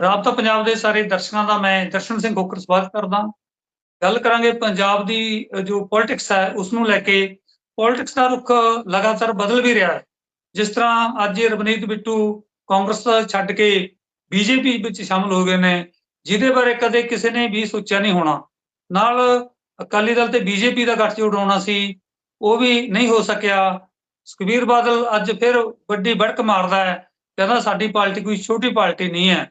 ਰਾਬਤਾ ਪੰਜਾਬ ਦੇ ਸਾਰੇ ਦਰਸ਼ਕਾਂ ਦਾ ਮੈਂ ਦਰਸ਼ਨ ਸਿੰਘ ਗੋਕਰ ਸਵਾਗਤ ਕਰਦਾ। ਗੱਲ ਕਰਾਂਗੇ ਪੰਜਾਬ ਦੀ ਜੋ ਪੋਲਿਟਿਕਸ ਹੈ ਉਸ ਨੂੰ ਲੈ ਕੇ। ਪੋਲਿਟਿਕਸ ਦਾ ਰੁਖ ਲਗਾਤਾਰ ਬਦਲ ਵੀ ਰਿਹਾ ਹੈ। ਜਿਸ ਤਰ੍ਹਾਂ ਅੱਜ ਰਵਨੀਤ ਬਿੱਟੂ ਕਾਂਗਰਸ ਛੱਡ ਕੇ ਬੀਜੇਪੀ ਵਿੱਚ ਸ਼ਾਮਲ ਹੋ ਗਏ ਨੇ, ਜਿਹਦੇ ਬਾਰੇ ਕਦੇ ਕਿਸੇ ਨੇ ਵੀ ਸੋਚਿਆ ਨਹੀਂ ਹੋਣਾ। ਨਾਲ ਅਕਾਲੀ ਦਲ ਤੇ ਬੀਜੇਪੀ ਦਾ ਗੱਠਜੋੜ ਹੋਣਾ ਸੀ, ਉਹ ਵੀ ਨਹੀਂ ਹੋ ਸਕਿਆ। ਸੁਖਬੀਰ ਬਾਦਲ ਅੱਜ ਫਿਰ ਵੱਡੀ ਬੜਕ ਮਾਰਦਾ ਹੈ, ਕਹਿੰਦਾ ਸਾਡੀ ਪਾਰਟੀ ਕੋਈ ਛੋਟੀ ਪਾਰਟੀ ਨਹੀਂ ਹੈ।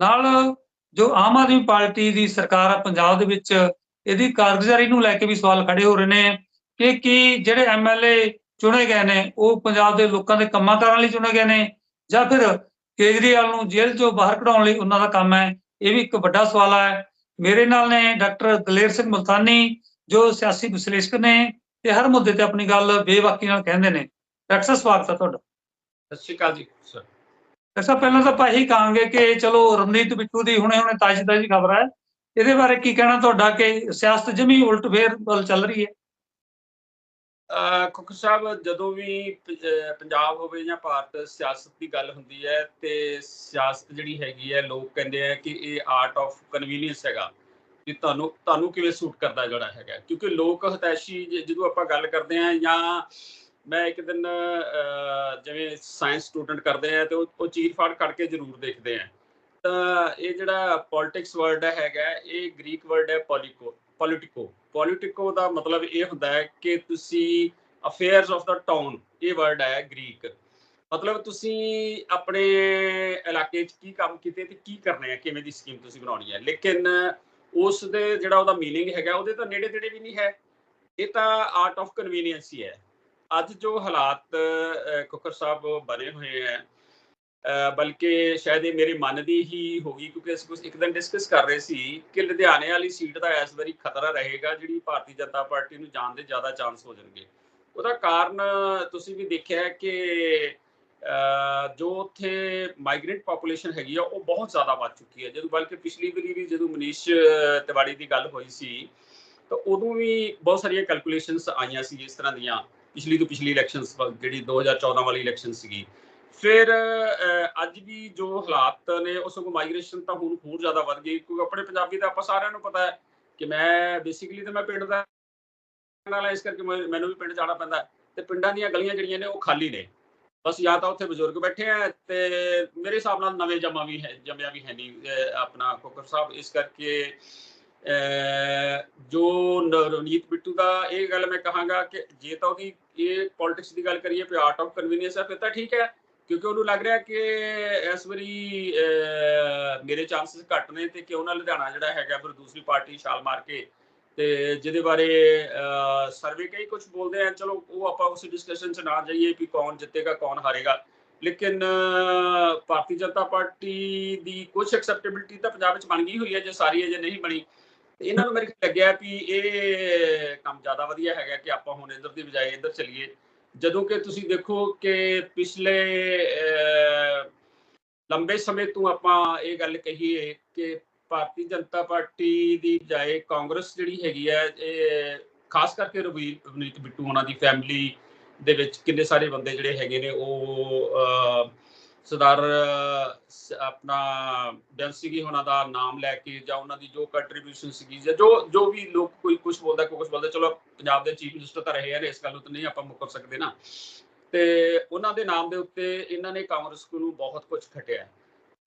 ਨਾਲ ਜੋ ਆਮ ਆਦਮੀ ਪਾਰਟੀ ਦੀ ਸਰਕਾਰ ਆ ਪੰਜਾਬ ਦੇ ਵਿੱਚ, ਇਹਦੀ ਕਾਰਗੁਜ਼ਾਰੀ ਨੂੰ ਲੈ ਕੇ ਵੀ ਸਵਾਲ ਖੜੇ ਹੋ ਰਹੇ ਨੇ ਕਿ ਕੀ ਜਿਹੜੇ ਐਮਐਲਏ ਚੁਣੇ ਗਏ ਨੇ, ਉਹ ਪੰਜਾਬ ਦੇ ਲੋਕਾਂ ਦੇ ਕੰਮਾਂ ਕਾਰਾਂ ਲਈ ਚੁਣੇ ਗਏ ਨੇ ਜਾਂ ਫਿਰ ਕੇਜਰੀਵਾਲ ਨੂੰ ਜੇਲ੍ਹ ਚੋਂ ਬਾਹਰ ਕਢਾਉਣ ਲਈ ਉਹਨਾਂ ਦਾ ਕੰਮ ਹੈ? ਇਹ ਵੀ ਇੱਕ ਵੱਡਾ ਸਵਾਲ ਹੈ ਮੇਰੇ ਨਾਲ ਨੇ ਡਾਕਟਰ ਦਲੇਰ ਸਿੰਘ ਮੁਲਤਾਨੀ, ਜੋ ਸਿਆਸੀ ਵਿਸ਼ਲੇਸ਼ਕ ਨੇ ਤੇ ਹਰ ਮੁੱਦੇ ਤੇ ਆਪਣੀ ਗੱਲ ਬੇਵਾਕੀ ਨਾਲ ਕਹਿੰਦੇ ਨੇ। ਡਾਕਟਰ ਸਾਹਿਬ, ਸਵਾਗਤ ਹੈ ਤੁਹਾਡਾ। ਸਤਿ ਸ਼੍ਰੀ ਅਕਾਲ ਜੀ, ਸਰ। ਡਾਕਟਰ ਪਹਿਲਾਂ ਤਾਂ ਆਪਾਂ ਇਹੀ ਕਹਾਂਗੇ ਕਿ ਚਲੋ ਰਮਨੀਤ ਬਿੱਟੂ ਦੀ ਹੁਣੇ ਹੁਣੇ ਤਾਜ਼ੀ ਤਾਜ਼ੀ ਖਬਰ ਹੈ। ਇਹਦੇ ਬਾਰੇ ਕੀ ਕਹਿਣਾ ਤੁਹਾਡਾ ਕਿ ਸਿਆਸਤ ਜਮੀ ਉਲਟ ਫੇਰ ਚੱਲ ਰਹੀ ਹੈ? ਅਹ ਸਾਹਿਬ, ਜਦੋਂ ਵੀ ਪੰਜਾਬ ਹੋਵੇ ਜਾਂ ਭਾਰਤ, ਸਿਆਸਤ ਦੀ ਗੱਲ ਹੁੰਦੀ ਹੈ ਤੇ ਸਿਆਸਤ ਜਿਹੜੀ ਹੈਗੀ ਹੈ, ਲੋਕ ਕਹਿੰਦੇ ਆ ਕਿ ਇਹ ਆਰਟ ਆਫ ਕਨਵੀਨੀਅੰਸ ਹੈਗਾ। ਕਿ ਤੁਹਾਨੂੰ ਤੁਹਾਨੂੰ ਕਿਵੇਂ ਸੂਟ ਕਰਦਾ ਜਿਹੜਾ ਹੈਗਾ? ਕਿਉਂਕਿ ਲੋਕ ਹਤੈਸ਼ੀ ਜਦੋਂ ਆਪਾਂ ਗੱਲ ਕਰਦੇ ਆ ਜਾਂ ਮੈਂ ਇੱਕ ਦਿਨ ਅਹ, ਜਿਵੇਂ ਸਾਇੰਸ ਸਟੂਡੈਂਟ ਕਰਦੇ ਆ ਤੇ ਉਹ ਉਹ ਚੀਰ ਫਾੜ ਕਰਕੇ ਜ਼ਰੂਰ ਦੇਖਦੇ ਆ ਤਾਂ ਇਹ ਜਿਹੜਾ ਪੋਲਿਟਿਕਸ ਵਰਡ ਹੈਗਾ ਇਹ ਗ੍ਰੀਕ ਵਰਡ ਹੈ ਪੋਲਿਕੋ ਪੋਲਿਟਿਕੋ ਪੋਲਿਟਿਕੋ ਦਾ ਮਤਲਬ ਇਹ ਹੁੰਦਾ ਹੈ ਕਿ ਤੁਸੀਂ ਅਫੇਅਰਸ ਆਫ ਦਾ ਟਾਊਨ ਇਹ ਵਰਡ ਹੈ ਗ੍ਰੀਕ ਮਤਲਬ ਤੁਸੀਂ ਆਪਣੇ ਇਲਾਕੇ 'ਚ ਕੀ ਕੰਮ ਕੀਤੇ ਤੇ ਕੀ ਕਰਨੇ ਆ ਕਿਵੇਂ ਦੀ ਸਕੀਮ ਤੁਸੀਂ ਬਣਾਉਣੀ ਹੈ ਲੇਕਿਨ ਉਸ ਦੇ ਜਿਹੜਾ ਉਹਦਾ मीनिंग ਹੈਗਾ ਉਹਦੇ ਤਾਂ ਨੇੜੇ ਤੇੜੇ ਵੀ ਨਹੀਂ ਹੈ ਇਹ ਤਾਂ ਆਰਟ ਆਫ ਕਨਵੀਨੀਅੰਸ ਹੀ ਹੈ ਅੱਜ ਜੋ ਹਾਲਾਤ ਅਹ, ਸਾਹਿਬ ਬਣੇ ਹੋਏ ਹੈ ਬਲਕਿ ਸ਼ਾਇਦ ਇਹ ਮੇਰੇ ਮਨ ਦੀ ਹੀ ਹੋਗੀ ਕਿਉਂਕਿ ਅਸੀਂ ਕੁਝ ਇੱਕ ਦਿਨ ਡਿਸਕਸ ਕਰ ਰਹੇ ਸੀ ਕਿ ਲੁਧਿਆਣੇ ਵਾਲੀ ਸੀਟ ਦਾ ਇਸ ਵਾਰੀ ਖਤਰਾ ਰਹੇਗਾ ਜਿਹੜੀ ਭਾਰਤੀ ਜਨਤਾ ਪਾਰਟੀ ਨੂੰ ਜਾਣ ਦੇ ਜ਼ਿਆਦਾ ਚਾਂਸ ਹੋ ਜਾਣਗੇ। ਉਹਦਾ ਕਾਰਨ ਤੁਸੀਂ ਵੀ ਦੇਖਿਆ ਕਿ ਜੋ ਉੱਥੇ ਮਾਈਗ੍ਰੇਟ ਪੋਪੂਲੇਸ਼ਨ ਹੈਗੀ ਆ ਉਹ ਬਹੁਤ ਜ਼ਿਆਦਾ ਵੱਧ ਚੁੱਕੀ ਹੈ। ਜਦੋਂ ਬਲਕਿ ਪਿਛਲੀ ਵਾਰੀ ਵੀ ਜਦੋਂ ਮਨੀਸ਼ ਤਿਵਾੜੀ ਦੀ ਗੱਲ ਹੋਈ ਸੀ ਤਾਂ ਉਦੋਂ ਵੀ ਬਹੁਤ ਸਾਰੀਆਂ ਕੈਲਕੂਲੇਸ਼ਨਸ ਆਈਆਂ ਸੀ ਇਸ ਤਰ੍ਹਾਂ ਦੀਆਂ। ਪਿਛਲੀ ਤੋਂ ਪਿਛਲੀ ਇਲੈਕਸ਼ਨਸ ਜਿਹੜੀ 2014 ਵਾਲੀ ਇਲੈਕਸ਼ਨ ਸੀਗੀ ਫਿਰ ਅੱਜ ਵੀ ਜੋ ਹਾਲਾਤ ਨੇ ਉਸ ਨੂੰ ਮਾਈਗ੍ਰੇਸ਼ਨ ਤਾਂ ਹੁਣ ਹੋਰ ਜ਼ਿਆਦਾ ਵੱਧ ਗਈ ਕਿਉਂਕਿ ਆਪਣੇ ਪੰਜਾਬੀ ਦਾ ਆਪਾਂ ਸਾਰਿਆਂ ਨੂੰ ਪਤਾ ਹੈ ਕਿ ਮੈਂ ਬੇਸਿਕਲੀ ਤਾਂ ਮੈਂ ਪਿੰਡ ਦਾ ਰਹਿਣ ਇਸ ਕਰਕੇ ਮੈਨੂੰ ਵੀ ਪਿੰਡ ਜਾਣਾ ਪੈਂਦਾ ਹੈ। ਤੇ ਪਿੰਡਾਂ ਦੀਆਂ ਗਲੀਆਂ ਜਿਹੜੀਆਂ ਨੇ, ਉਹ ਖਾਲੀ ਨੇ ਬਸ ਜਾਂ ਤਾਂ ਉੱਥੇ ਬਜ਼ੁਰਗ ਬੈਠੇ ਆ ਤੇ ਮੇਰੇ ਹਿਸਾਬ ਨਾਲ ਨਵੇਂ ਜਮਾ ਵੀ ਹੈ, ਜੰਮਿਆ ਵੀ ਹੈ ਨਹੀਂ ਆਪਣਾ ਕੋਕਰ ਸਾਹਿਬ ਇਸ ਕਰਕੇ ਜੋ ਨ- ਰਵਨੀਤ ਬਿੱਟੂ ਦਾ ਇਹ ਗੱਲ ਮੈਂ ਕਹਾਂਗਾ ਕਿ ਜੇ ਤਾਂ ਉਹਦੀ ਇਹ ਪੋਲਿਟਿਕਸ ਦੀ ਗੱਲ ਕਰੀਏ ਕਿ ਆਰਟ ਆਫ ਕਨਵੀਨੀਅੰਸ ਹੈ, ਫਿਰ ਤਾਂ ਠੀਕ ਹੈ। ਕਿਉਂਕਿ ਉਹਨੂੰ ਲੱਗ ਰਿਹਾ ਕਿ ਇਸ ਵਾਰੀ ਮੇਰੇ ਚਾਂਸਸ ਘੱਟ ਨੇ ਤੇ ਕਿਉਂ ਨਾ ਲੁਧਿਆਣਾ ਜਿਹੜਾ ਹੈਗਾ ਫਿਰ ਦੂਸਰੀ ਪਾਰਟੀ ਛਾਲ ਮਾਰ ਕੇ ਤੇ ਜਿਹਦੇ ਬਾਰੇ ਸਰਵੇ ਕਈ ਕੁਝ ਬੋਲਦੇ ਆ। ਚਲੋ, ਉਹ ਆਪਾਂ ਉਸ ਡਿਸਕਸ਼ਨ 'ਚ ਨਾ ਜਾਈਏ ਕਿ ਕੌਣ ਜਿੱਤੇਗਾ, ਕੌਣ ਹਾਰੇਗਾ। ਲੇਕਿਨ ਭਾਰਤੀ ਜਨਤਾ ਪਾਰਟੀ ਦੀ ਕੁਝ ਐਕਸੈਪਟੇਬਿਲਟੀ ਤਾਂ ਪੰਜਾਬ ਵਿੱਚ ਬਣ ਗਈ ਹੋਈ ਹੈ, ਜੇ ਸਾਰੀ ਅਜੇ ਨਹੀਂ ਬਣੀ। ਇਹਨਾਂ ਨੂੰ ਮੇਰੇ ਲੱਗਿਆ ਵੀ ਇਹ ਕੰਮ ਜ਼ਿਆਦਾ ਵਧੀਆ ਹੈਗਾ ਕਿ ਆਪਾਂ ਹੁਣ ਇਧਰ ਦੀ ਬਜਾਏ ਇਧਰ ਚਲੀਏ। ਜਦੋਂ ਕਿ ਤੁਸੀਂ ਦੇਖੋ ਕਿ ਪਿਛਲੇ ਅਹ, ਲੰਬੇ ਸਮੇਂ ਤੋਂ ਆਪਾਂ ਇਹ ਗੱਲ ਕਹੀਏ ਕਿ ਭਾਰਤੀ ਜਨਤਾ ਪਾਰਟੀ ਦੀ ਬਜਾਏ ਕਾਂਗਰਸ ਜਿਹੜੀ ਹੈਗੀ ਹੈ ਇਹ ਖਾਸ ਕਰਕੇ ਰਵੀ ਰਵਨੀਤ ਬਿੱਟੂ ਉਹਨਾਂ ਦੀ ਫੈਮਿਲੀ ਦੇ ਵਿੱਚ ਕਿੰਨੇ ਸਾਰੇ ਬੰਦੇ ਜਿਹੜੇ ਹੈਗੇ ਨੇ ਉਹ ਅਹ, ਸਰਦਾਰ ਆਪਣਾ ਬੈਂਸੀਗੀ ਉਹਨਾਂ ਦਾ ਨਾਮ ਲੈ ਕੇ ਜਾਂ ਉਹਨਾਂ ਦੀ ਜੋ ਕੰਟਰੀਬਿਊਸ਼ਨ ਸੀਗੀ ਜਾਂ ਜੋ ਜੋ ਵੀ ਲੋਕ ਕੋਈ ਕੁਝ ਬੋਲਦਾ, ਕੋਈ ਕੁਝ ਬੋਲਦਾ, ਚਲੋ ਪੰਜਾਬ ਦੇ ਚੀਫ ਮਿਨਿਸਟਰ ਤਾਂ ਰਹੇ ਆ ਇਸ ਗੱਲ ਤੋਂ ਨਹੀਂ ਆਪਾਂ ਮੁੱਕਰ ਸਕਦੇ ਨਾ। ਤੇ ਉਹਨਾਂ ਦੇ ਨਾਮ ਦੇ ਉੱਤੇ ਇਹਨਾਂ ਨੇ ਕਾਂਗਰਸ ਨੂੰ ਬਹੁਤ ਕੁਝ ਖਟਿਆ।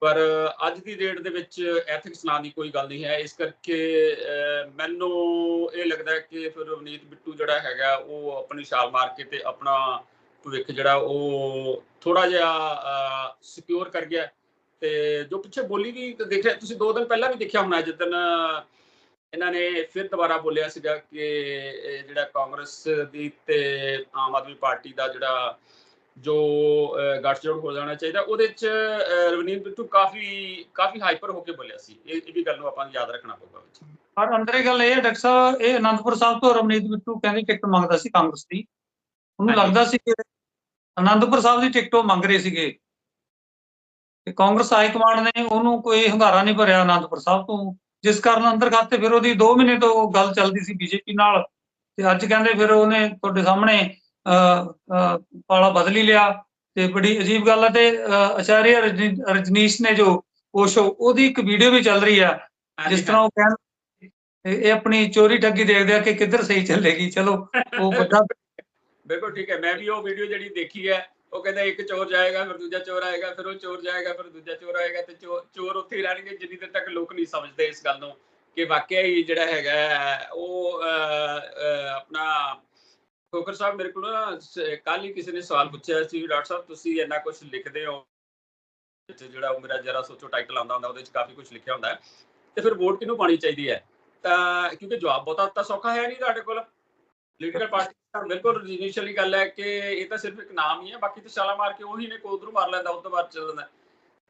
ਪਰ ਅੱਜ ਦੀ ਡੇਟ ਦੇ ਵਿੱਚ ਐਥਿਕਸ ਨਾਂ ਦੀ ਕੋਈ ਗੱਲ ਨਹੀਂ ਹੈ। ਇਸ ਕਰਕੇ ਮੈਨੂੰ ਇਹ ਲੱਗਦਾ ਕਿ ਫਿਰ ਰਵਨੀਤ ਬਿੱਟੂ ਜਿਹੜਾ ਹੈਗਾ, ਉਹ ਆਪਣੀ ਛਾਲ ਮਾਰ ਕੇ ਤੇ ਆਪਣਾ ਭਵਿੱਖ ਜਿਹੜਾ ਉਹ ਥੋੜਾ ਜਿਹਾ ਸਿਕਿਉਰ ਕਰ ਗਿਆ। ਤੇ ਜੋ ਪਿੱਛੇ ਬੋਲੀ ਵੀ ਦੇਖਿਆ ਤੁਸੀਂ ਦੋ ਦਿਨ ਪਹਿਲਾਂ ਵੀ ਦੇਖਿਆ ਹੋਣਾ ਜਿੱਦਨ ਇਹਨਾਂ ਨੇ ਫਿਰ ਦੁਬਾਰਾ ਬੋਲਿਆ ਸੀਗਾ ਕਿ ਜਿਹੜਾ ਕਾਂਗਰਸ ਦੀ ਤੇ ਆਮ ਆਦਮੀ ਪਾਰਟੀ ਦਾ ਜਿਹੜਾ ਜੋ ਅਹ, ਗੱਠਜੋੜ ਹੋ ਜਾਣਾ ਚਾਹੀਦਾ ਉਹਦੇ ਚ ਰਵਨੀਤ ਬਿੱਟੂ ਕਾਫੀ ਕਾਫੀ ਹਾਈਪਰ ਹੋ ਕੇ ਬੋਲਿਆ ਸੀ। ਇਹ ਵੀ ਗੱਲ ਨੂੰ ਆਪਾਂ ਨੂੰ ਯਾਦ ਰੱਖਣਾ ਪਊਗਾ ਵਿੱਚ। ਪਰ ਅੰਦਰੇ ਗੱਲ ਇਹ ਹੈ ਡਾਕਟਰ ਸਾਹਿਬ ਇਹ ਅਨੰਦਪੁਰ ਸਾਹਿਬ ਤੋਂ ਰਵਨੀਤ ਬਿੱਟੂ ਕਹਿੰਦੇ ਟਿਕਟ ਮੰਗਦਾ ਸੀ ਕਾਂਗਰਸ ਦੀ। ਉਹਨੂੰ। ਲੱਗਦਾ ਸੀ ਕਿ ਅਨੰਦਪੁਰ ਸਾਹਿਬ ਦੀ ਟਿਕਟ ਉਹ ਮੰਗ ਰਹੇ ਸੀਗੇ। ਤੇ ਕਾਂਗਰਸ ਹਾਈ ਕਮਾਂਡ ਨੇ ਉਹਨੂੰ ਕੋਈ ਹੰਗਾਰਾ ਨਹੀਂ ਭਰਿਆ ਅਨੰਦਪੁਰ ਸਾਹਿਬ ਤੋਂ। ਜਿਸ ਕਾਰਨ ਅੰਦਰ ਖਾਤੇ ਫਿਰ ਉਹਦੀ 2 ਮਹੀਨੇ ਤੋਂ ਗੱਲ ਚੱਲਦੀ ਸੀ ਬੀਜੇਪੀ ਨਾਲ। ਤੇ ਅੱਜ ਕਹਿੰਦੇ ਫਿਰ ਉਹਨੇ ਤੁਹਾਡੇ ਸਾਹਮਣੇ ਪਾਲਾ ਬਦਲ ਲਿਆ। ਤੇ ਬੜੀ ਅਜੀਬ ਗੱਲ ਹੈ ਤੇ ਰਜਨੀ- ਰਜਨੀਸ਼ ਨੇ ਜੋ ਓਸ਼ੋ ਉਹਦੀ ਇੱਕ ਵੀਡੀਓ ਵੀ ਚੱਲ ਰਹੀ ਆ। ਜਿਸ ਤਰ੍ਹਾਂ ਉਹ ਕਹਿਣ ਇਹ ਆਪਣੀ ਚੋਰੀ ਠੱਗੀ ਦੇਖਦੇ ਆ ਕਿ ਕਿੱਧਰ ਸਹੀ ਚੱਲੇਗੀ। ਚਲੋ ਉਹ ਵੱਡਾ ਬਿਲਕੁਲ ਠੀਕ ਹੈ, ਮੈਂ ਵੀ ਉਹ ਵੀਡੀਓ ਜਿਹੜੀ ਦੇਖੀ ਹੈ, ਉਹ ਕਹਿੰਦਾ ਇੱਕ ਚੋਰ ਜਾਏਗਾ, ਫਿਰ ਦੂਜਾ ਚੋਰ ਆਏਗਾ, ਫਿਰ ਉਹ ਚੋਰ ਜਾਏਗਾ, ਫਿਰ ਦੂਜਾ ਚੋਰ ਆਏਗਾ ਤੇ ਚੋਰ ਉੱਥੇ ਹੀ ਰਹਿਣਗੇ, ਜਿੰਨੀ ਦੇਰ ਤੱਕ ਲੋਕ ਨਹੀਂ ਸਮਝਦੇ ਇਸ ਗੱਲ ਨੂੰ ਕਿ ਵਾਕਿਆ ਹੀ ਜਿਹੜਾ ਹੈਗਾ ਉਹ ਆਪਣਾ ਖੋਖਰ ਸਾਹਿਬ ਮੇਰੇ ਕੋਲ ਕੱਲ ਹੀ ਕਿਸੇ ਨੇ ਸਵਾਲ ਪੁੱਛਿਆ ਸੀ, ਡਾਕਟਰ ਸਾਹਿਬ ਤੁਸੀਂ ਇੰਨਾ ਕੁਝ ਲਿਖਦੇ ਹੋ ਜਿਹੜਾ ਉਹ ਮੇਰਾ ਜਰਾ ਸੋਚੋ ਟਾਈਟਲ ਆਉਂਦਾ ਹੁੰਦਾ, ਉਹਦੇ ਵਿੱਚ ਕਾਫੀ ਕੁਝ ਲਿਖਿਆ ਹੁੰਦਾ ਤੇ ਫਿਰ ਵੋਟ ਕਿਹਨੂੰ ਪਾਣੀ ਚਾਹੀਦੀ ਹੈ? ਤਾਂ ਕਿਉਂਕਿ ਜਵਾਬ ਬਹੁਤਾ ਤਾਂ ਸੌਖਾ ਹੈ ਨਹੀਂ ਤੁਹਾਡੇ ਕੋਲ ਪੋਲੀਟੀਕਲ ਪਾਰਟੀ ਤਾਂ ਬਿਲਕੁਲ ਇਨੀਸ਼ੀਅਲੀ ਗੱਲ ਹੈ ਕਿ ਇਹ ਤਾਂ ਸਿਰਫ ਇੱਕ ਨਾਮ ਹੀ ਹੈ, ਬਾਕੀ ਤਾਂ ਛਾਲਾ ਮਾਰ ਕੇ ਉਹੀ ਨੇ ਕੋਈ ਮਾਰ ਲੈਂਦਾ ਉਸ ਤੋਂ ਬਾਅਦ ਚੱਲ ਜਾਂਦਾ।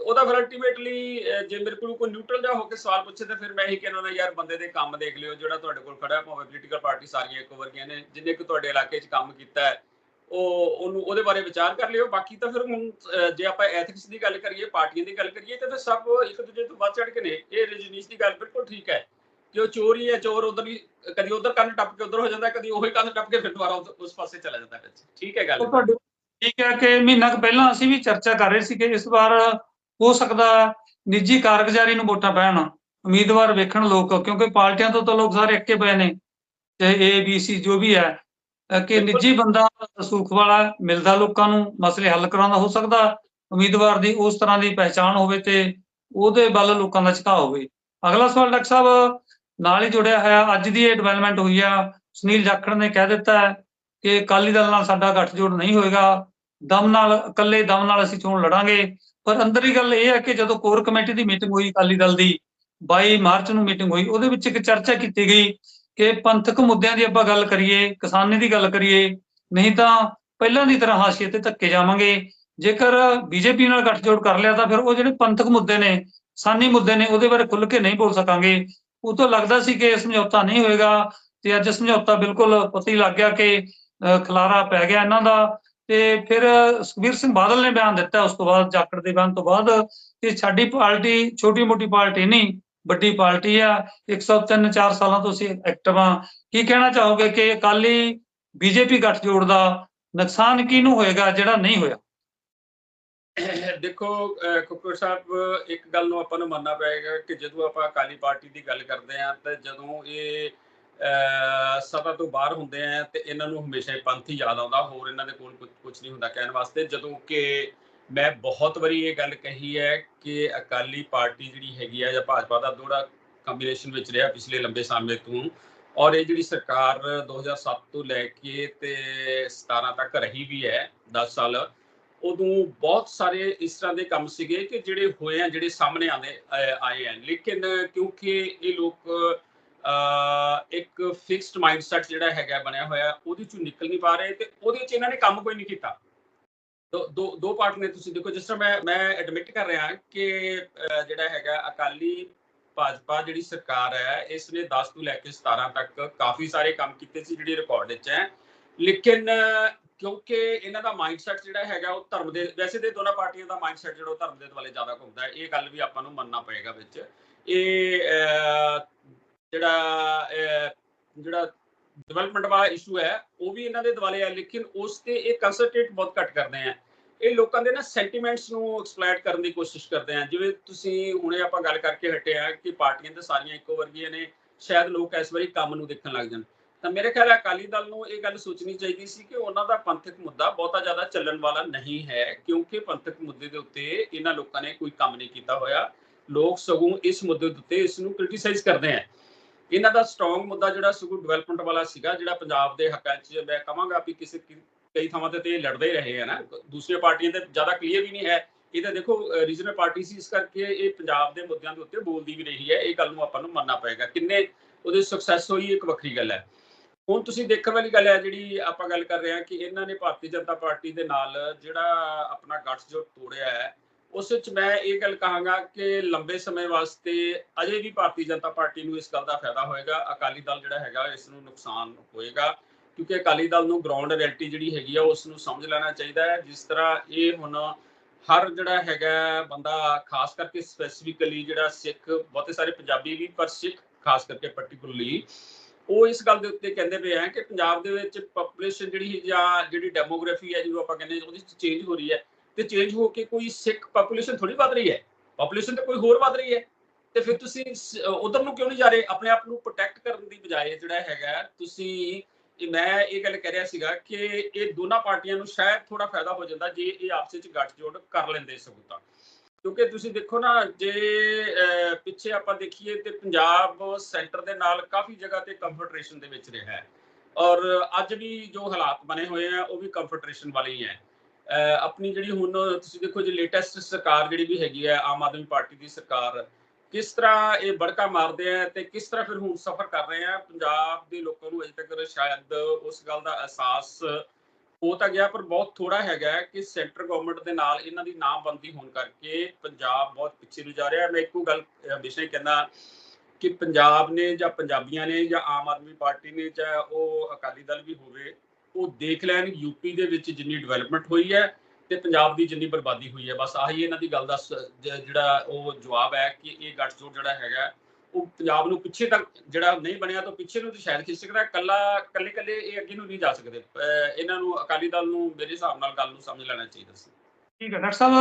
ਉਹਦਾ ਫਿਰ ਅਲਟੀਮੇਟਲੀ ਜੇ ਮੇਰੇ ਕੋਲ ਕੋਈ ਨਿਊਟਰਲ ਜਿਹਾ ਹੋ ਕੇ ਸਵਾਲ ਪੁੱਛੇ ਤਾਂ ਫਿਰ ਮੈਂ ਇਹੀ ਕਹਿਣਾ ਯਾਰ ਬੰਦੇ ਦੇ ਕੰਮ ਦੇਖ ਲਿਓ, ਜਿਹੜਾ ਤੁਹਾਡੇ ਕੋਲ ਖੜਾ ਹੈ, ਭਾਵੇਂ ਪੋਲੀਟੀਕਲ ਪਾਰਟੀ ਸਾਰੀਆਂ ਇੱਕੋ ਵਰਗੀਆਂ ਨੇ, ਜਿੰਨੇ ਕਿ ਤੁਹਾਡੇ ਇਲਾਕੇ 'ਚ ਕੰਮ ਕੀਤਾ ਹੈ, ਉਹ, ਉਹਨੂੰ, ਉਹਦੇ ਬਾਰੇ ਵਿਚਾਰ ਕਰ ਲਿਓ। ਬਾਕੀ ਤਾਂ ਫਿਰ ਹੁਣ ਜੇ ਆਪਾਂ ਐਥਿਕਸ ਦੀ ਗੱਲ ਕਰੀਏ, ਪਾਰਟੀਆਂ ਦੀ ਗੱਲ ਕਰੀਏ, ਤਾਂ ਸਭ ਇੱਕ ਦੂਜੇ ਤੋਂ ਵੱਧ ਚੜ ਕੇ ਨੇ। ਇਹ ਰਜਨੀਸ਼ ਦੀ ਗੱਲ ਬਿਲਕੁਲ ਠੀਕ ਹੈ। ਕਿ ਉਹ ਚੋਰ ਹੀ ਹੈ ਚੋਰ ਉਧਰ ਹੀ ਕਦੀ ਉਧਰ ਕੰਨ ਟੱਪ ਕੇ ਉਧਰ ਹੋ ਜਾਂਦਾ ਕਦੀ ਉਹੀ ਕੰਨ ਟੱਪ ਕੇ ਫਿਰ ਦੁਬਾਰਾ ਉਸ- ਪਾਸੇ ਚਲਾ ਜਾਂਦਾ ਵਿੱਚ। ਠੀਕ ਹੈ ਗੱਲ? ਤੁਹਾਡੇ ਠੀਕ ਹੈ ਕਿ ਮਹੀਨਾ ਕੁ ਪਹਿਲਾਂ ਅਸੀਂ ਵੀ ਚਰਚਾ ਕਰ ਰਹੇ ਸੀ ਕਿ ਇਸ ਵਾਰ ਹੋ ਸਕਦਾ ਨਿੱਜੀ ਕਾਰਗੁਜ਼ਾਰੀ ਨੂੰ ਵੋਟਾਂ ਪੈਣ। ਉਮੀਦਵਾਰ ਵੇਖਣ ਲੋਕ ਕਿਉਂਕਿ ਪਾਰਟੀਆਂ ਤੋਂ ਤਾਂ ਲੋਕ ਸਾਰੇ ਇੱਕੇ ਪਏ ਨੇ ਤੇ ਏ ਬੀ ਸੀ ਜੋ ਵੀ ਹੈ। ਕਿ। ਨਿੱਜੀ ਬੰਦਾ ਸੁਖ ਵਾਲਾ ਮਿਲਦਾ ਲੋਕਾਂ ਨੂੰ ਮਸਲੇ ਹੱਲ ਕਰਾਉਂਦਾ ਹੋ ਸਕਦਾ। ਉਮੀਦਵਾਰ ਦੀ ਉਸ ਤਰ੍ਹਾਂ ਦੀ ਪਹਿਚਾਣ ਹੋਵੇ ਤੇ ਉਹਦੇ ਵੱਲ ਲੋਕਾਂ ਦਾ ਝੁਕਾਅ ਹੋਵੇ। ਅਗਲਾ ਸਵਾਲ ਡਾਕਟਰ ਸਾਹਿਬ ਨਾਲ ਹੀ ਜੁੜਿਆ ਹੋਇਆ, ਅੱਜ ਦੀ ਇਹ ਡਿਵੈਲਪਮੈਂਟ ਹੋਈ ਆ। ਸੁਨੀਲ ਜਾਖੜ ਨੇ ਕਹਿ ਦਿੱਤਾ ਹੈ ਕਿ ਅਕਾਲੀ ਦਲ ਨਾਲ ਸਾਡਾ ਗੱਠਜੋੜ ਨਹੀਂ ਹੋਏਗਾ। ਦਮ ਨਾਲ, ਇਕੱਲੇ ਦਮ ਨਾਲ ਅਸੀਂ ਚੋਣ ਲੜਾਂਗੇ। ਪਰ ਅੰਦਰੀ ਗੱਲ ਇਹ ਹੈ ਕਿ ਜਦੋਂ ਕੋਰ ਕਮੇਟੀ ਦੀ ਮੀਟਿੰਗ ਹੋਈ ਅਕਾਲੀ ਦਲ ਦੀ 22 ਮਾਰਚ ਨੂੰ ਮੀਟਿੰਗ ਹੋਈ, ਉਹਦੇ ਵਿੱਚ ਇੱਕ ਚਰਚਾ ਕੀਤੀ ਗਈ ਕਿ ਪੰਥਕ ਮੁੱਦਿਆਂ ਦੀ ਆਪਾਂ ਗੱਲ ਕਰੀਏ, ਕਿਸਾਨੀ ਦੀ ਗੱਲ ਕਰੀਏ, ਨਹੀਂ ਤਾਂ ਪਹਿਲਾਂ ਦੀ ਤਰ੍ਹਾਂ ਹਾਸ਼ੀਏ ਤੇ ਧੱਕੇ ਜਾਵਾਂਗੇ। ਜੇਕਰ ਬੀਜੇਪੀ ਨਾਲ ਗੱਠਜੋੜ ਕਰ ਲਿਆ ਤਾਂ ਫਿਰ ਉਹ ਜਿਹੜੇ ਪੰਥਕ ਮੁੱਦੇ ਨੇ ਸਾਨੀ ਮੁੱਦੇ ਨੇ, ਉਹਦੇ ਬਾਰੇ ਖੁੱਲ੍ਹ ਕੇ ਨਹੀਂ ਬੋਲ ਸਕਾਂਗੇ। ਉਹ ਤੋਂ ਲੱਗਦਾ ਸੀ ਕਿ ਇਹ ਸਮਝੌਤਾ ਨਹੀਂ ਹੋਏਗਾ ਤੇ ਅੱਜ ਸਮਝੌਤਾ ਬਿਲਕੁਲ ਪਤਾ ਹੀ ਲੱਗ ਗਿਆ ਕਿ ਅਹ, ਖਲਾਰਾ ਪੈ ਗਿਆ ਇਹਨਾਂ ਦਾ ਤੇ ਫਿਰ ਸੁਖਬੀਰ ਸਿੰਘ ਬਾਦਲ ਨੇ ਬਿਆਨ ਦਿੱਤਾ ਉਸ ਤੋਂ ਬਾਅਦ ਜਾਖੜ ਦੇ ਬਿਆਨ ਤੋਂ ਬਾਅਦ ਕਿ ਸਾਡੀ ਪਾਰਟੀ ਛੋਟੀ ਮੋਟੀ ਪਾਰਟੀ ਨਹੀਂ ਵੱਡੀ ਪਾਰਟੀ ਆ 103 4 ਸਾਲਾਂ ਤੋਂ ਅਸੀਂ ਐਕਟਿਵ ਆ ਕੀ ਕਹਿਣਾ ਚਾਹੋਗੇ ਕਿ ਅਕਾਲੀ ਬੀਜੇਪੀ ਗੱਠਜੋੜ ਦਾ ਨੁਕਸਾਨ ਕਿਹਨੂੰ ਹੋਏਗਾ ਜਿਹੜਾ ਨਹੀਂ ਹੋਇਆ? ਦੇਖੋ, ਅਹ ਕੁੱਕਰ ਸਾਹਿਬ, ਇੱਕ ਗੱਲ ਨੂੰ ਆਪਾਂ ਨੂੰ ਮੰਨਣਾ ਪਏਗਾ ਕਿ ਜਦੋਂ ਆਪਾਂ ਅਕਾਲੀ ਪਾਰਟੀ ਦੀ ਗੱਲ ਕਰਦੇ ਆਂ ਤੇ ਜਦੋਂ ਇਹ, ਅਹ ਤੋਂ ਬਾਹਰ ਹੁੰਦੇ ਆ ਤੇ ਇਹਨਾਂ ਨੂੰ ਹਮੇਸ਼ਾ ਹੀ ਪੰਥ ਹੀ ਯਾਦ ਆਉਂਦਾ। ਹੋਰ ਇਹਨਾਂ ਦੇ ਕੋਲ ਕੁਝ ਨਹੀਂ ਹੁੰਦਾ ਕਹਿਣ ਵਾਸਤੇ। ਜਦੋਂ ਕਿ ਮੈਂ ਬਹੁਤ ਵਾਰੀ ਇਹ ਗੱਲ ਕਹੀ ਹੈ ਕਿ ਅਕਾਲੀ ਪਾਰਟੀ ਜਿਹੜੀ ਹੈਗੀ ਆ ਜਾਂ ਭਾਜਪਾ ਦਾ ਦੋੜਾ ਕੰਬੀਨੇਸ਼ਨ ਵਿੱਚ ਰਿਹਾ ਪਿਛਲੇ ਲੰਬੇ ਸਮੇਂ ਤੋਂ ਔਰ ਇਹ ਜਿਹੜੀ ਸਰਕਾਰ 2007 ਤੋਂ ਲੈ ਕੇ ਤੇ 17 ਤੱਕ ਰਹੀ ਵੀ ਹੈ 10 ਸਾਲ ਉਦੋਂ ਬਹੁਤ ਸਾਰੇ ਇਸ ਤਰ੍ਹਾਂ ਦੇ ਕੰਮ ਸੀਗੇ ਕਿ ਜਿਹੜੇ ਹੋਏ ਆ, ਜਿਹੜੇ ਸਾਹਮਣੇ ਆਉਂਦੇ ਆਏ ਆ। ਲੇਕਿਨ ਕਿਉਂਕਿ ਇਹ ਲੋਕ ਇੱਕ ਫਿਕਸਡ ਮਾਈਂਡਸੈਟ ਜਿਹੜਾ ਹੈਗਾ ਬਣਿਆ ਹੋਇਆ, ਉਹਦੇ ਚੋਂ ਨਿਕਲ ਨਹੀਂ ਪਾ ਰਹੇ ਤੇ ਉਹਦੇ ਚ ਇਹਨਾਂ ਨੇ ਕੰਮ ਕੋਈ ਨਹੀਂ ਕੀਤਾ। ਦੋ ਦੋ ਦੋ ਪਾਰਟ ਨੇ। ਤੁਸੀਂ ਦੇਖੋ, ਜਿਸ ਤਰ੍ਹਾਂ ਮੈਂ ਮੈਂ ਐਡਮਿਟ ਕਰ ਰਿਹਾ ਕਿ ਜਿਹੜਾ ਹੈਗਾ ਅਕਾਲੀ ਭਾਜਪਾ ਜਿਹੜੀ ਸਰਕਾਰ ਹੈ ਇਸ ਨੇ 10 ਤੋਂ ਲੈ ਕੇ 17 ਤੱਕ ਕਾਫੀ ਸਾਰੇ ਕੰਮ ਕੀਤੇ ਸੀ, ਜਿਹੜੇ ਰਿਕਾਰਡ ਵਿੱਚ ਹੈ। ਲੇਕਿਨ ਕਿਉਂਕਿ ਇਹਨਾਂ ਦਾ ਮਾਈਂਡਸੈਟ ਜਿਹੜਾ ਹੈਗਾ ਉਹ ਧਰਮ ਦੇ, ਵੈਸੇ ਤੇ ਦੋਨਾਂ ਪਾਰਟੀਆਂ ਦਾ ਮਾਈਂਡਸੈਟ ਜਿਹੜਾ ਉਹ ਧਰਮ ਦੇ ਦੁਆਲੇ ਜ਼ਿਆਦਾ ਘੁੰਮਦਾ ਹੈ। ਇਹ ਗੱਲ ਵੀ ਆਪਾਂ ਨੂੰ ਮੰਨਣਾ ਪਏਗਾ ਵਿੱਚ। ਇਹ ਜਿਹੜਾ ਜਿਹੜਾ ਡਿਵੈਲਪਮੈਂਟ ਵਾਲਾ ਇਸ਼ੂ ਹੈ, ਉਹ ਵੀ ਇਹਨਾਂ ਦੇ ਦੁਆਲੇ ਹੈ, ਲੇਕਿਨ ਉਸ ਤੇ ਇਹ ਕੰਸੈਂਟਰੇਟ ਬਹੁਤ ਘੱਟ ਕਰਦੇ ਆ। ਇਹ ਲੋਕਾਂ ਦੇ ਨਾ ਸੈਂਟੀਮੈਂਟਸ ਨੂੰ ਐਕਸਪਲੋਇਟ ਕਰਨ ਦੀ ਕੋਸ਼ਿਸ਼ ਕਰਦੇ ਆ। ਜਿਵੇਂ ਤੁਸੀਂ ਹੁਣੇ ਆਪਾਂ ਗੱਲ ਕਰਕੇ ਹਟੇ ਆ ਕਿ ਪਾਰਟੀਆਂ ਤਾਂ ਸਾਰੀਆਂ ਇੱਕੋ ਵਰਗੀਆਂ ਨੇ, ਸ਼ਾਇਦ ਲੋਕ ਇਸ ਵਾਰੀ ਕੰਮ ਨੂੰ ਦੇਖਣ ਲੱਗ ਜਾਣ। ਤਾਂ ਮੇਰੇ ਖਿਆਲ ਹੈ ਅਕਾਲੀ ਦਲ ਨੂੰ ਇਹ ਗੱਲ ਸੋਚਣੀ ਚਾਹੀਦੀ ਸੀ ਕਿ ਉਹਨਾਂ ਦਾ ਪੰਥਕ ਮੁੱਦਾ ਬਹੁਤਾ ਜ਼ਿਆਦਾ ਚੱਲਣ ਵਾਲਾ ਨਹੀਂ ਹੈ, ਕਿਉਂਕਿ ਪੰਥਕ ਮੁੱਦੇ ਦੇ ਉੱਤੇ ਇਹਨਾਂ ਲੋਕਾਂ ਨੇ ਕੋਈ ਕੰਮ ਨਹੀਂ ਕੀਤਾ ਹੋਇਆ। ਲੋਕ ਸਗੋਂ ਇਸ ਮੁੱਦੇ ਦੇ ਉੱਤੇ ਇਸ ਨੂੰ ਕ੍ਰਿਟਿਸਾਈਜ਼ ਕਰਦੇ ਆ ਇਹਨਾਂ ਦਾ ਸਟਰੋਂਗ ਮੁੱਦਾ ਜਿਹੜਾ ਸਗੋਂ ਡਿਵੈਲਪਮੈਂਟ ਵਾਲਾ ਸੀਗਾ, ਜਿਹੜਾ ਪੰਜਾਬ ਦੇ ਹੱਕਾਂ 'ਚ ਮੈਂ ਕਹਾਂਗਾ ਵੀ ਕਿਸੇ ਕਈ ਥਾਵਾਂ ਤੇ ਤੇ ਲੜਦੇ ਰਹੇ ਆ ਨਾ। ਦੂਸਰੀਆਂ ਪਾਰਟੀਆਂ ਤੇ ਜ਼ਿਆਦਾ ਕਲੀਅਰ ਵੀ ਨਹੀਂ ਹੈ। ਇਹ ਤਾਂ ਦੇਖੋ ਰੀਜਨਲ ਪਾਰਟੀ ਸੀ, ਇਸ ਕਰਕੇ ਇਹ ਪੰਜਾਬ ਦੇ ਮੁੱਦਿਆਂ ਦੇ ਉੱਤੇ ਬੋਲਦੀ ਵੀ ਰਹੀ ਹੈ। ਇਹ ਗੱਲ ਨੂੰ ਆਪਾਂ ਨੂੰ ਮੰਨਣਾ ਪਏਗਾ। ਕਿੰਨੇ ਉਹਦੇ ਸਕਸੈਸ ਹੋਈ ਇੱਕ ਵੱਖਰੀ ਗੱਲ ਹੈ। ਹੁਣ ਤੁਸੀਂ ਦੇਖਣ ਵਾਲੀ ਗੱਲ ਹੈ ਜਿਹੜੀ ਆਪਾਂ ਗੱਲ ਕਰ ਰਹੇ ਹਾਂ ਕਿ ਇਹਨਾਂ ਨੇ ਭਾਰਤੀ ਜਨਤਾ ਪਾਰਟੀ ਦੇ ਨਾਲ ਜਿਹੜਾ ਆਪਣਾ ਗੱਠਜੋੜ ਤੋੜਿਆ ਹੈ, ਉਸ ਵਿੱਚ ਮੈਂ ਇਹ ਗੱਲ ਕਹਾਂਗਾ ਕਿ ਲੰਬੇ ਸਮੇਂ ਵਾਸਤੇ ਅਜੇ ਵੀ ਭਾਰਤੀ ਜਨਤਾ ਪਾਰਟੀ ਨੂੰ ਇਸ ਗੱਲ ਦਾ ਫਾਇਦਾ ਹੋਏਗਾ, ਅਕਾਲੀ ਦਲ ਜਿਹੜਾ ਹੈਗਾ ਇਸ ਨੂੰ ਨੁਕਸਾਨ ਹੋਏਗਾ, ਕਿਉਂਕਿ ਅਕਾਲੀ ਦਲ ਨੂੰ ਗਰਾਊਂਡ ਰਿਐਲਿਟੀ ਜਿਹੜੀ ਹੈਗੀ ਆ ਉਸ ਨੂੰ ਸਮਝ ਲੈਣਾ ਚਾਹੀਦਾ ਹੈ, ਜਿਸ ਤਰ੍ਹਾਂ ਇਹ ਹੁਣ ਹਰ ਜਿਹੜਾ ਹੈਗਾ ਬੰਦਾ ਖਾਸ ਕਰਕੇ ਸਪੈਸੀਫਿਕਲੀ ਜਿਹੜਾ ਸਿੱਖ, ਬਹੁਤੇ ਸਾਰੇ ਪੰਜਾਬੀ ਵੀ, ਪਰ ਸਿੱਖ ਖਾਸ ਕਰਕੇ ਪਾਰਟਿਕੂਲਰਲੀ ਉਹ ਇਸ ਗੱਲ ਦੇ ਉੱਤੇ ਕਹਿੰਦੇ ਪਏ ਆ ਕਿ ਪੰਜਾਬ ਦੇ ਵਿੱਚ ਪੋਪੂਲੇਸ਼ਨ ਜਿਹੜੀ ਜਾਂ ਜਿਹੜੀ ਡੈਮੋਗ੍ਰਾਫੀ ਹੈ, ਜਿਹਨੂੰ ਆਪਾਂ ਕਹਿੰਦੇ ਉਹਦੀ ਚੇਂਜ ਹੋ ਰਹੀ ਹੈ। ਤੇ ਚੇਂਜ ਹੋ ਕੇ ਕੋਈ ਸਿੱਖ ਪੋਪੂਲੇਸ਼ਨ ਥੋੜੀ ਵੱਧ ਰਹੀ ਹੈ। ਪੋਪੂਲੇਸ਼ਨ ਤਾਂ ਕੋਈ ਹੋਰ ਵੱਧ ਰਹੀ ਹੈ। ਤੇ ਫਿਰ ਤੁਸੀਂ ਉਧਰ ਨੂੰ ਕਿਉਂ ਨਹੀਂ ਜਾ ਰਹੇ? ਆਪਣੇ ਆਪ ਨੂੰ ਪ੍ਰੋਟੈਕਟ ਕਰਨ ਦੀ ਬਜਾਏ ਜਿਹੜਾ ਹੈਗਾ, ਤੁਸੀਂ ਮੈਂ ਇਹ ਗੱਲ ਕਹਿ ਰਿਹਾ ਸੀਗਾ ਕਿ ਇਹ ਦੋਨਾਂ ਪਾਰਟੀਆਂ ਨੂੰ ਸ਼ਾਇਦ ਥੋੜਾ ਫਾਇਦਾ ਹੋ ਜਾਂਦਾ ਜੇ ਇਹ ਆਪਸ ਵਿੱਚ ਗੱਠਜੋੜ ਕਰ ਲੈਂਦੇ ਸਗੋਂ ਕਿਉਂਕਿ ਤੁਸੀਂ ਦੇਖੋ ਨਾ ਜੇ ਪਿੱਛੇ ਆਪਾਂ ਦੇਖੀਏ ਤੇ ਪੰਜਾਬ ਸੈਂਟਰ ਦੇ ਨਾਲ ਕਾਫੀ ਜਗ੍ਹਾ ਤੇ ਕੰਫਰਟਰੇਸ਼ਨ ਦੇ ਵਿੱਚ ਰਿਹਾ ਹੈ। ਔਰ ਅੱਜ ਵੀ ਜੋ ਹਾਲਾਤ ਬਣੇ ਹੋਏ ਆ ਉਹ ਵੀ ਕੰਫਰਟਰੇਸ਼ਨ ਵਾਲੇ ਹੀ ਹੈ। ਅਹ, ਆਪਣੀ ਜਿਹੜੀ ਹੁਣ ਤੁਸੀਂ ਦੇਖੋ ਜੀ ਲੇਟੈਸਟ ਸਰਕਾਰ ਜਿਹੜੀ ਵੀ ਹੈਗੀ ਹੈ ਆਮ ਆਦਮੀ ਪਾਰਟੀ ਦੀ ਸਰਕਾਰ ਕਿਸ ਤਰ੍ਹਾਂ ਇਹ ਬੜਕਾ ਮਾਰਦੇ ਆ ਤੇ ਕਿਸ ਤਰ੍ਹਾਂ ਫਿਰ ਹੁਣ ਸਫਰ ਕਰ ਰਹੇ ਆ? ਪੰਜਾਬ ਦੇ ਲੋਕਾਂ ਨੂੰ ਅਜੇ ਤੱਕ ਸ਼ਾਇਦ ਉਸ ਗੱਲ ਦਾ ਅਹਿਸਾਸ ਹੋ ਤਾਂ ਗਿਆ, ਪਰ ਬਹੁਤ ਥੋੜਾ ਹੈਗਾ ਕਿ ਸੈਂਟਰ ਗਵਰਨਮੈਂਟ ਦੇ ਨਾਲ ਇਹਨਾਂ ਦੀ ਨਾਮਬੰਦੀ ਹੋਣ ਕਰਕੇ ਪੰਜਾਬ ਬਹੁਤ ਪਿੱਛੇ ਨੂੰ ਜਾ ਰਿਹਾ ਮੈਂ ਇੱਕੋ ਗੱਲ ਹਮੇਸ਼ਾ ਹੀ ਕਹਿੰਦਾ ਕਿ ਪੰਜਾਬ ਨੇ ਜਾਂ ਪੰਜਾਬੀਆਂ ਨੇ ਜਾਂ ਆਮ ਆਦਮੀ ਪਾਰਟੀ ਨੇ ਜਾਂ ਉਹ ਅਕਾਲੀ ਦਲ ਵੀ ਹੋਵੇ, ਉਹ ਦੇਖ ਲੈਣ ਯੂਪੀ ਦੇ ਵਿੱਚ ਜਿੰਨੀ ਡਿਵੈਲਪਮੈਂਟ ਹੋਈ ਹੈ ਤੇ ਪੰਜਾਬ ਦੀ ਜਿੰਨੀ ਬਰਬਾਦੀ ਹੋਈ ਹੈ। ਬਸ ਆਹੀ ਇਹਨਾਂ ਦੀ ਗੱਲ ਦਾ ਸ- ਜਿਹੜਾ ਉਹ ਜਵਾਬ ਹੈ ਕਿ ਇਹ ਗੱਠਜੋੜ ਜਿਹੜਾ ਹੈਗਾ ਉਹ ਪੰਜਾਬ ਨੂੰ ਪਿੱਛੇ ਤੱਕ ਜਿਹੜਾ ਨਹੀਂ ਬਣਿਆ ਤਾਂ ਪਿੱਛੇ ਨੂੰ ਤੇ ਸ਼ਾਇਦ ਖਿੱਚ ਸਕਦਾ ਕੱਲਾ, ਕੱਲੇ ਕੱਲੇ ਇਹ ਅੱਗੇ ਨੂੰ ਨਹੀਂ ਜਾ ਸਕਦੇ। ਅਹ ਇਹਨਾਂ ਨੂੰ ਅਕਾਲੀ ਦਲ ਨੂੰ ਮੇਰੇ ਹਿਸਾਬ ਨਾਲ ਗੱਲ ਨੂੰ ਸਮਝ ਲੈਣਾ ਚਾਹੀਦਾ ਸੀ। ਠੀਕ ਹੈ, ਡਾਕਟਰ ਸਾਹਿਬ